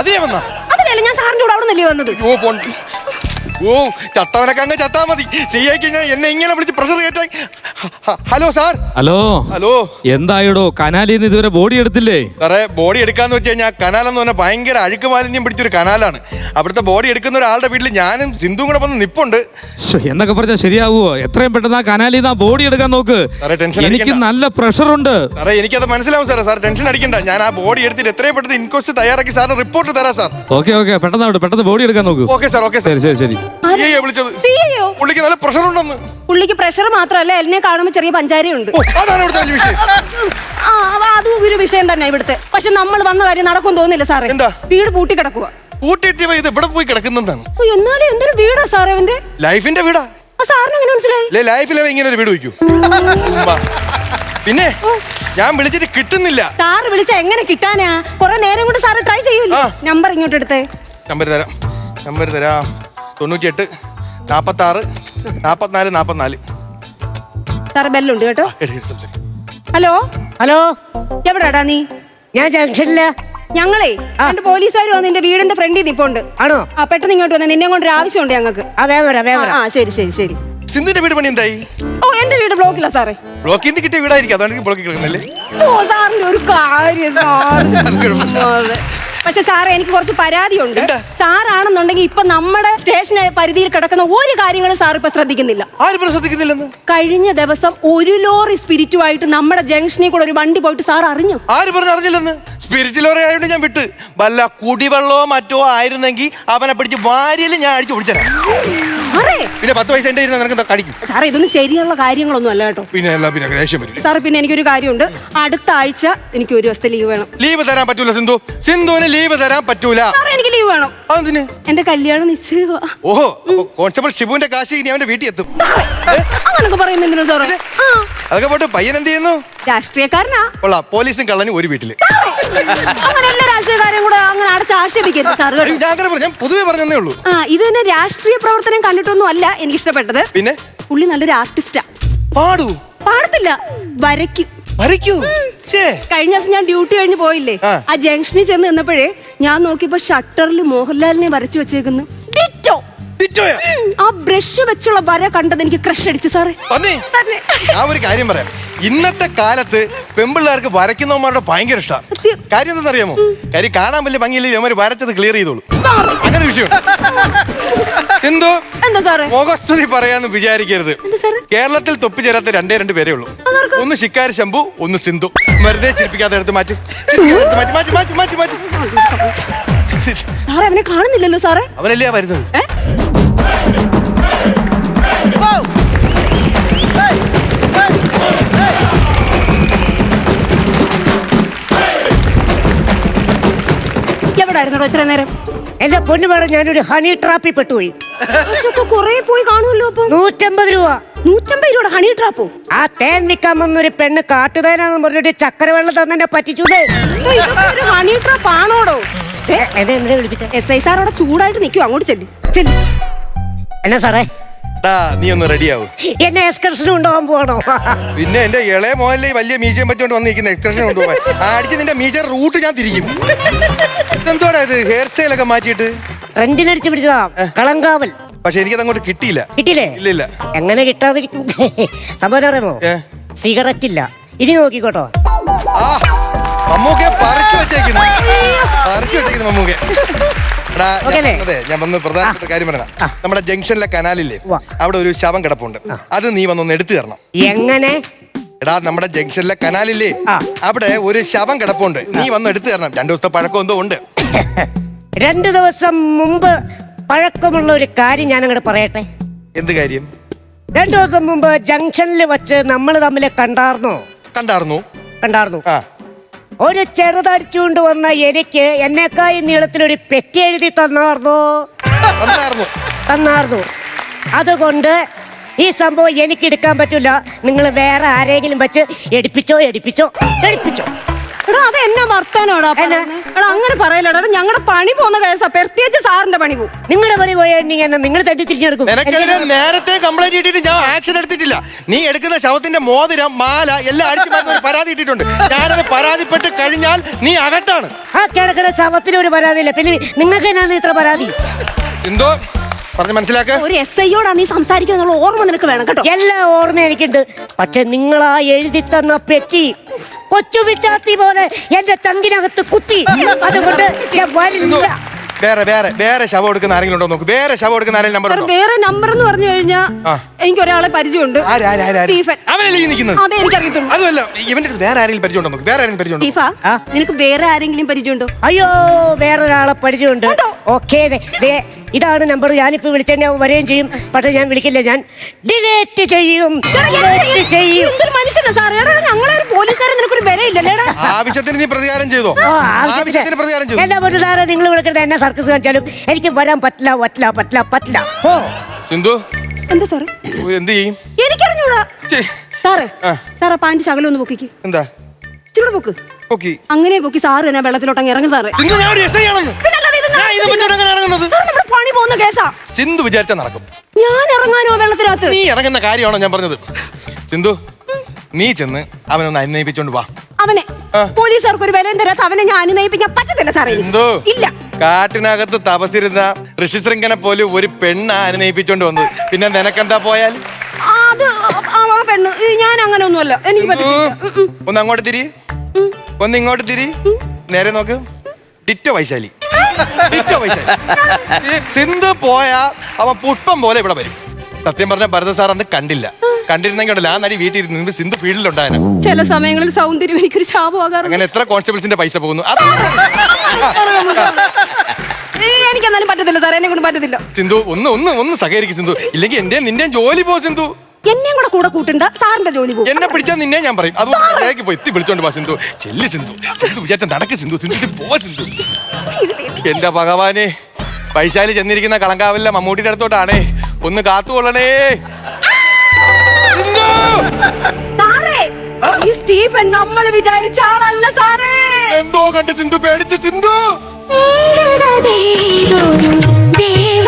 അത് വന്ന അതിനല്ലേ ഞാൻ സാറിന്റെ കൂടെ അവിടെ നിന്നല്ലേ വന്നത്? ഓ പോണ്ട്. ഓ ചത്തവനൊക്കെ അങ്ങ് ചത്താ മതി. ചെയ്യാക്കി ഞാൻ എന്നെ ഇങ്ങനെ വിളിച്ച് പ്രഷർ കയറ്റായി ഹലോ സാർ ഹലോ. ഹലോ. എന്തായടോ? കനാലിൽ നിന്ന് ഇതുവരെ ബോഡി എടുത്തില്ലേ? സാറേ ബോഡി എടുക്കാന്ന് വെച്ച് കഴിഞ്ഞാൽ കനാൽ എന്ന് പറഞ്ഞാൽ ഭയങ്കര അഴുക്ക് മാലിന്യം പിടിച്ചൊരു കനാലാണ്. അവിടുത്തെ ബോഡി എടുക്കുന്ന ഒരാളുടെ വീട്ടിൽ ഞാനും സിന്ധുവും കൂടെ വന്ന് നിപ്പുണ്ട്. ശ്ശോ, എന്നൊക്കെ പറഞ്ഞാൽ ശരിയാവുമോ എത്രയും പെട്ടെന്ന് ആ കനാലിൽ നിന്ന് ആ ബോഡി എടുക്കാൻ നോക്ക്. സാറേ, എനിക്ക് നല്ല പ്രഷർ ഉണ്ട്. സാറേ എനിക്കത് മനസ്സിലാവും സാറേ. സാർ ടെൻഷൻ അടിക്കണ്ട. ഞാൻ ആ ബോഡി എടുത്തിട്ട് എത്രയും പെട്ടെന്ന് ഇൻക്വസ്റ്റ് തയ്യാറാക്കി സാറിന് റിപ്പോർട്ട് തരാം സാർ ഓക്കെ ഓക്കെ പെട്ടെന്ന് അവിടെ പെട്ടെന്ന് ബോഡി എടുക്കാൻ നോക്കൂ. ഓക്കെ സാർ ഓക്കെ സാർ ശരി ശരി ശരി. വിളിച്ചത്. സിയോ പുള്ളിക്ക് നല്ല പ്രഷർ ഉണ്ടെന്ന് പുള്ളിക്ക് പ്രഷർ മാത്രമല്ല എന്നെ കാണുമ്പോൾ ചെറിയ പഞ്ചാരയുണ്ട്. ഓ അതാണ് ഇവിടുത്തെ വലിയ വിഷയം. ആ അവ അതും ഒരു വിഷയം തന്നെ ഇവിടുത്തെ. പക്ഷെ നമ്മൾ വന്ന കാര്യം നടക്കും തോന്നില്ല സാറേ. എന്താ? വീട് പൂട്ടി കിടക്കുക കൂട്ടിയിട്ട് ഇത് ഇവിടെ പോയി കിടക്കുന്നതാണ് എന്നാലും എന്തൊരു വീടാ സാറേ അവന്റെ ലൈഫിന്റെ വീടാ. ആ സാറിന് എങ്ങനെ മനസ്സിലായി? അല്ലേ ലൈഫിലെ ഇങ്ങനെ ഒരു വീട് വയ്ക്കൂ. ഉമ്മ. പിന്നെ ഞാൻ വിളിച്ചിട്ട് കിട്ടുന്നില്ല. സാറ് വിളിച്ച എങ്ങനെ കിട്ടാനാ? കുറെ നേരം കൊണ്ട് സാറ് ട്രൈ ചെയ്യൂല? ആ. നമ്പർ ഇങ്ങോട്ട് എടുത്തേ. നമ്പർ തരാം. നമ്പർ തരാം. തൊണ്ണൂറ്റിയെട്ട് നാൽപ്പത്തി ആറ് നാൽപ്പത്തിനാല് നാൽപ്പത്തിനാല് സാറ് ബെല്ലുണ്ട് കേട്ടോ. ഹലോ? ഹലോ? എവിടാടാ നീ? ഞാൻ ജംഗ്ഷനില്ല ഞങ്ങളേ രണ്ട് പോലീസുകാർ വന്ന് നിന്റെ വീടിന്റെ ഫ്രണ്ടിൽ നിപ്പുണ്ട്. ആണോ? ആ പെട്ടെന്ന് ഇങ്ങോട്ട് വന്നേ. നിന്നെ കൊണ്ട് ഒരു ആവശ്യമുണ്ട് ഞങ്ങൾക്ക്. ആ ശരി ശരി ശരി. സിന്ധുവിന്റെ വീട് പണി എന്തായി? ഓ എന്റെ വീട് ബ്ലോക്കില്ല സാറേ. ബ്ലോക്കിൽ നിന്ന് കിട്ടിയ വീടായിരിക്കും. അതാണ് ബ്ലോക്കിൽ കിടക്കുന്നല്ലേ ഓ സാറിന്റെ ഒരു കാര്യം സാറ്. പക്ഷെ സാർ എനിക്ക് കുറച്ച് പരാതിയുണ്ട്? സാറാണെന്നുണ്ടെങ്കിൽ ഇപ്പൊ നമ്മുടെ സ്റ്റേഷൻ പരിധിയിൽ കിടക്കുന്ന ഒരു കാര്യങ്ങളും സാർ ഇപ്പൊ ശ്രദ്ധിക്കുന്നില്ല. ശ്രദ്ധിക്കുന്നില്ലെന്ന്? കഴിഞ്ഞ ദിവസം ഒരു ലോറി സ്പിരിറ്റുമായിട്ട് നമ്മുടെ ജംഗ്ഷനിൽ കൂടെ ഒരു വണ്ടി പോയിട്ട് സാർ അറിഞ്ഞു. ആര് പറഞ്ഞു അറിഞ്ഞില്ലെന്ന്? സ്പിരിറ്റിലോറെ ആയതുകൊണ്ട് ഞാൻ വിട്ട്. വല്ല കുടിവെള്ളമോ മറ്റോ ആയിരുന്നെങ്കിൽ അവനെ പിടിച്ച് വാരിയിൽ ഞാൻ അടിച്ചു പിടിച്ചരാ സാറേ പിന്നെ പത്ത് പൈസ എന്റെ നിനക്ക് കടിക്കും? സാറേ ഇതൊന്നും ശരിയുള്ള കാര്യങ്ങളൊന്നും അല്ല കേട്ടോ. പിന്നെ എല്ലാം പിന്നെ ദേഷ്യം പിന്നെ എനിക്കൊരു കാര്യമുണ്ട്. അടുത്ത ആഴ്ച എനിക്ക് ഒരു ദിവസത്തെ ലീവ് വേണം. ലീവ് തരാൻ പറ്റൂല സിന്ധു. സിന്ധുവിന് ലീവ് തരാൻ പറ്റൂല. സാറേ എനിക്ക് ലീവ് വേണം. അതെന്തിന്? എന്റെ കല്യാണം നിശ്ചയമാ. ഓഹോ അപ്പൊ കോൺസ്റ്റബിൾ ഷിബുവിന്റെ കാശ് ഇനി അവന്റെ വീട്ടിൽ എത്തും? അങ്ങനൊക്കെ സാറേ? അതൊക്കെ പോട്ട് പയ്യൻ എന്ത് ചെയ്യുന്നു? രാഷ്ട്രീയക്കാരനാ. കൊള്ളാം പോലീസും കള്ളനും ഒരു വീട്ടിൽ. രാഷ്ട്രീയക്കാരെയും കൂടെ അങ്ങനെ അടച്ച് ആക്ഷേപിക്കരുത് സാർ ഞാൻ അങ്ങനെ പറഞ്ഞു ഞാൻ പൊതുവെ പറഞ്ഞതേ ഉള്ളൂ. ആ ഇത് തന്നെ രാഷ്ട്രീയ പ്രവർത്തനം കണ്ടിട്ടൊന്നും അല്ല എനിക്ക് ഇഷ്ടപ്പെട്ടത് പിന്നെ? പുള്ളി നല്ലൊരു ആർട്ടിസ്റ്റാ പാടൂ? പാടത്തില്ല വരയ്ക്കും. വരയ്ക്കൂ? ഛേ. കഴിഞ്ഞ ദിവസം ഞാൻ ഡ്യൂട്ടി കഴിഞ്ഞ് പോയില്ലേ? ആ. ആ ജംഗ്ഷനിൽ ചെന്ന് നിന്നപ്പോഴേ ഞാൻ നോക്കിയപ്പോ ഷട്ടറിൽ മോഹൻലാലിനെ വരച്ചു വെച്ചേക്കുന്നു. ഡിറ്റോ. തിറ്റോയാ? ആ ബ്രഷ് വെച്ചുള്ള വര കണ്ടത് എനിക്ക് ക്രഷ് അടിച്ചു സാറേ വന്നേ. തന്നെ. ഞാൻ ഒരു കാര്യം പറയാം. ഇന്നത്തെ കാലത്ത് പെമ്പിള്ളേർക്ക് വരയ്ക്കുന്നവന്മാരുടെ ഭയങ്കര ഇഷ്ടമാണ്. കാര്യം എന്തെന്നറിയാമോ കാര്യം കാണാൻ വലിയ ഭംഗിയില്ലേ അവന്മാര് വരച്ചത് ക്ലിയർ ചെയ്തോളൂ. അങ്ങനെ വിഷയം എന്തോ? മുഖസ്തുതി പറയാന്ന് വിചാരിക്കരുത്. കേരളത്തിൽ തൊപ്പി ചേരാത്ത രണ്ടേ രണ്ട് പേരേ ഉള്ളൂ. ഒന്ന് ശിക്കാരി ശംഭു ഒന്ന് സിന്ധു. വെറുതെ ചിരിപ്പിക്കാതെ എടുത്ത് മാറ്റി. മാറ്റി മാറ്റി മാറ്റി മാറ്റി മാറ്റി. അവനെ കാണുന്നില്ലല്ലോ സാറേ. അവനല്ലേ വരുന്നത്? ഏ? ഇത്ര നേരം. എന്റെ പൊന്നു വേണം ഞാനൊരു ഹണി ട്രാപ്പിൽ പെട്ടുപോയി. ഇതൊക്കെ കൊറേ പോയി കാണുമല്ലോ അപ്പൊ. നൂറ്റമ്പത് രൂപ. നൂറ്റമ്പത് രൂപ ഹണി ട്രാപ്പോ ആ തേൻ നിക്കാൻ വന്നൊരു പെണ്ണ് കാട്ടുതേനാന്ന് പറഞ്ഞിട്ട് ചക്കരവെള്ളം തന്നെ പറ്റിച്ചൂതേ. ഇതൊക്കെ ഒരു ഹണി ട്രാപ്പ് ആണോടോ? എന്നെ എന്തിനാ വിളിപ്പിച്ച? എസ് ഐ സാർ അവിടെ ചൂടായിട്ട് നിൽക്കും അങ്ങോട്ട് ചെല്ലു. ചെല്ലു. എന്നാ സാറേ? നീ ഒന്ന് റെഡിയാവും എന്നെ എക്സ്കർഷൻ കൊണ്ടുപോകാൻ പോകണോ പിന്നെ എന്റെ ഇളയ മോഹനിലെ വലിയ മീജം വെച്ചോണ്ട് വന്നിരിക്കുന്ന എക്സ്കർഷൻ കൊണ്ടുപോകാൻ അടിച്ച് നിന്റെ മീജർ റൂട്ട് ഞാൻ തിരിക്കും. എന്തോടാ ഇത്? ഹെയർ സ്റ്റൈൽ ഒക്കെ മാറ്റിയിട്ട്? റെന്റിനടിച്ച് പിടിച്ചതാ കളങ്കാവൽ. പക്ഷെ എനിക്ക് അങ്ങോട്ട് കിട്ടിയില്ല. കിട്ടിയില്ലേ? ഇല്ല ഇല്ല എങ്ങനെ കിട്ടാതിരിക്കും? സംഭവം അറിയാമോ? സിഗരറ്റ് ഇല്ല. ഇനി നോക്കിക്കോട്ടോ. മമ്മൂക്കെ പറിച്ചു വെച്ചേക്കുന്നു. പറിച്ചു വെച്ചേക്കുന്നു മമ്മൂക്കെ എടാ, ഞാൻ ഓക്കേ അല്ലേ? വന്നതേ, ഞാൻ വന്ന് പ്രധാനപ്പെട്ട കാര്യം പറയാം നമ്മുടെ ജംഗ്ഷനിലെ കനാലില്ലേ ഉവ്വ. അവിടെ ഒരു ശവം കിടപ്പുണ്ട്. അത് നീ വന്നൊന്ന് എടുത്തു തരണം. എങ്ങനെ? എടാ നമ്മുടെ ജംഗ്ഷനിലെ കനാലില്ലേ ആ. അവിടെ ഒരു ശവം കിടപ്പുണ്ട്. നീ വന്ന് എടുത്തു തരണം. രണ്ടു ദിവസത്തെ പഴക്കം എന്തോ ഉണ്ട്. രണ്ടു ദിവസം മുമ്പ് പഴക്കമുള്ള ഒരു കാര്യം ഞാൻ അങ്ങോട്ട് പറയട്ടെ? എന്ത് കാര്യം? രണ്ടു ദിവസം മുമ്പ് ജംഗ്ഷനിൽ വെച്ച് നമ്മൾ തമ്മിൽ കണ്ടാർന്നോ? കണ്ടാർന്നു. കണ്ടാർന്നു. ആ. ഒരു ചെറുതടിച്ചുകൊണ്ട് വന്ന എനിക്ക് എന്നെക്കായി നീളത്തിലൊരു പെറ്റി എഴുതി തന്നായിരുന്നു തന്നാർന്നു. തന്നാർന്നു. അതുകൊണ്ട് ഈ സംഭവം എനിക്ക് എടുക്കാൻ പറ്റില്ല. നിങ്ങൾ വേറെ ആരെങ്കിലും വെച്ച് എടുപ്പിച്ചോ എടുപ്പിച്ചോ എടുപ്പിച്ചോ. എടാ അത് എന്നാ വർത്താനോടാ പറയുന്നെ? എടാ അങ്ങനെ പറയലടാ. ഞങ്ങളുടെ പണി പോകുന്ന കേസാ. പ്രത്യേകിച്ച് സാറിന്റെ പണി പോകും. നിങ്ങളുടെ പണി പോയിട്ടുണ്ടെങ്കിൽ നിങ്ങൾ തട്ടി തിരിച്ചെടുക്കും നിനക്കെതിരെ നേരത്തെ കംപ്ലൈന്റ് ഇട്ടിട്ട് ഞാൻ ആക്ഷൻ എടുത്തിട്ടില്ല. നീ എടുക്കുന്ന ശവത്തിന്റെ മോതിരം മാല എല്ലാം അടിച്ചു മാറ്റുന്ന ഒരു പരാതി ഇട്ടിട്ടുണ്ട്. ഞാനത് പരാതിപ്പെട്ട് കഴിഞ്ഞാൽ നീ അകത്താണ്. ആ കിടക്കുന്ന ശവത്തിന് ഒരു പരാതിയില്ല. പിന്നെ നിങ്ങൾക്ക് എന്നാണ് ഇത്ര പരാതി? എന്തോ? പറഞ്ഞ് മനസ്സിലാക്ക. ഒരു എസ് ഐയോടാ നീ സംസാരിക്കുന്ന ഓർമ്മ നിനക്ക് വേണം കേട്ടോ. എല്ലാ ഓർമ്മ എനിക്കുണ്ട്. പക്ഷെ നിങ്ങളാ എഴുതി തന്ന പെറ്റി കൊച്ചു പിച്ചാത്തി പോലെ എന്റെ ചങ്കിനകത്ത് കുത്തി. അതുകൊണ്ട് ഞാൻ വരില്ല. വേറെ വേറെ വേറെ ശവം എടുക്കുന്ന ആരെങ്കിലും ഉണ്ടോ നോക്ക്. വേറെ ശവം എടുക്കുന്ന ആരെങ്കിലും നമ്പർ ഉണ്ടോ? വേറെ നമ്പർ എന്ന് പറഞ്ഞു കഴിഞ്ഞാൽ എനിക്ക് ഒരാളെ പരിചയമുണ്ട്. ആര്, ആര്, ആര്, ആര്? സ്റ്റീഫൻ അവനല്ലേ ഈ നിൽക്കുന്നത്? അതെ എനിക്കറിയത്തുള്ളൂ. അതുമല്ല ഇവന്റെ അടുത്ത് വേറെ ആരെങ്കിലും പരിചയമുണ്ടോ നോക്ക്? വേറെ ആരെങ്കിലും പരിചയമുണ്ടോ? സ്റ്റീഫ ആ? നിനക്ക് വേറെ ആരെങ്കിലും പരിചയമുണ്ടോ? അയ്യോ വേറെ ഒരാളെ പരിചയമുണ്ട്. ഓക്കേ ഓക്കെ ഇതാണ് നമ്പർ ഞാനിപ്പോ വിളിച്ചെന്നെ വരികയും ചെയ്യും. പക്ഷെ ഞാൻ വിളിക്കില്ല. ഞാൻ ഡിലേറ്റ് ചെയ്യും. ഡിലേറ്റ് ചെയ്യും എന്തൊരു മനുഷ്യനാ സാറേ എടാ ഞങ്ങളെ ഒരു പോലീസുകാരൻ നിനക്കൊരു വിലയില്ലല്ലേ എടാ ആവശ്യത്തിന് നീ പ്രതികാരം ചെയ്തോ? ആവശ്യത്തിന് പ്രതികാരം ചെയ്തു? എന്നാ പറ്റു സാറേ നിങ്ങൾ വിളിക്കുന്നത് എന്നെ സർക്കസ് കാണിച്ചാലും എനിക്ക് വരാൻ പറ്റില്ല പറ്റില്ല പറ്റില്ല പറ്റില്ല. ഓ സിന്ധു? എന്താ സാറേ? ഓ, എന്ത് ചെയ്യും? എനിക്കറിഞ്ഞൂടാ. സാറേ സാറേ പാന്റ് ശകലം ഒന്ന് പൊക്കിക്ക്. എന്താ? ചൂട് പൊക്ക്. പൊക്കി. അങ്ങനെ പൊക്കി സാറ് തന്നെ വെള്ളത്തിലോട്ടങ്ങ് ഇറങ്ങും സാറേ. സിന്ധു ഞാൻ ഒരു എസ്ഐ ആണ് ആണെന്ന് ഞാൻ ഇത് പറ്റിയോണ്ട് എങ്ങനെ ഇറങ്ങുന്നത്? നമ്മുടെ പണി പോകുന്ന കേസാ. സിന്ധു വിചാരിച്ച നടക്കും. ഞാൻ ഇറങ്ങാനോ വെള്ളത്തിനകത്ത്? നീ ഇറങ്ങുന്ന കാര്യമാണോ ഞാൻ പറഞ്ഞത്? സിന്ധു നീ ചെന്ന് അവനൊന്ന് അന്വയിപ്പിച്ചോണ്ട് വാ. അവനെ. പോലീസ് പോലീസുകാർക്ക് ഒരു വിലയും തരാത്ത അവനെ ഞാൻ നയിപ്പിക്കാൻ പറ്റത്തില്ല സാറേ. എന്തോ? ഇല്ല. കാട്ടിനകത്ത് തപസിരുന്ന ഋഷിശൃംഖനെ പോലും ഒരു പെണ്ണ അനുനയിപ്പിച്ചോണ്ട് വന്നു പിന്നെ നിനക്കെന്താ പോയാൽ? അത് ആ പെണ്ണ്. ഞാൻ അങ്ങനെ ഒന്നുമല്ല എനിക്ക് പറ്റത്തില്ല. ഒന്ന് അങ്ങോട്ട് തിരി. ഒന്ന് ഇങ്ങോട്ട് തിരി. നേരെ നോക്ക്. ഡിറ്റോ വൈശാലി. ഡിറ്റോ വൈശാലി. ഈ സിന്ധു പോയാ അവൻ പുഷ്പം പോലെ ഇവിടെ വരും. സത്യം പറഞ്ഞ ഭരത സാർ അന്ന് കണ്ടില്ല. കണ്ടിരുന്നെങ്കിൽ ഉണ്ടല്ലോ. ആ നടി വീട്ടിൽ ഇരുന്ന് സിന്ധു ഫീൽഡിലുണ്ടായിരുന്നു ചില സമയങ്ങളിൽ സൗന്ദര്യം എനിക്കൊരു ശാപമാകാറുണ്ട് അങ്ങനെ എത്ര കോൺസ്റ്റബിൾസിന്റെ പൈസ പോകുന്നു. അത് എനിക്ക് എന്നാലും പറ്റത്തില്ല സാറേ എന്നെ കൊണ്ട് പറ്റത്തില്ല. സിന്ധു ഒന്ന് ഒന്ന് ഒന്ന് സഹകരിക്കും സിന്ധു. ഇല്ലെങ്കിൽ എന്റെ നിന്റെ ജോലി പോ സിന്ധു. എന്നെയും കൂടെ കൂടെ കൂട്ടണ്ട സാറിന്റെ ജോലി പോകും എന്നെ പിടിച്ചാൽ നിന്നെ ഞാൻ പറയും. അതുകൊണ്ട് വേഗം പോയി എത്തി വിളിച്ചോണ്ട് പോ സിന്ധു. ചെല്ലി സിന്ധു. സിന്ധു വിചാരിച്ച നടക്ക് സിന്ധു. സിന്ധു പോ സിന്ധു. എന്റെ ഭഗവാനെ വൈശാലി ചെന്നിരിക്കുന്ന കളങ്കാവിലെ മമ്മൂട്ടിയുടെ അടുത്തോട്ടാണേ. ഒന്ന് കാത്തുകൊള്ളണേ. സ്റ്റീഫൻ നമ്മൾ വിചാരിച്ച ആളല്ല സാറേ. എന്തോ കണ്ട് ചിന്തു പേടിച്ച് തിന്തു ദേവ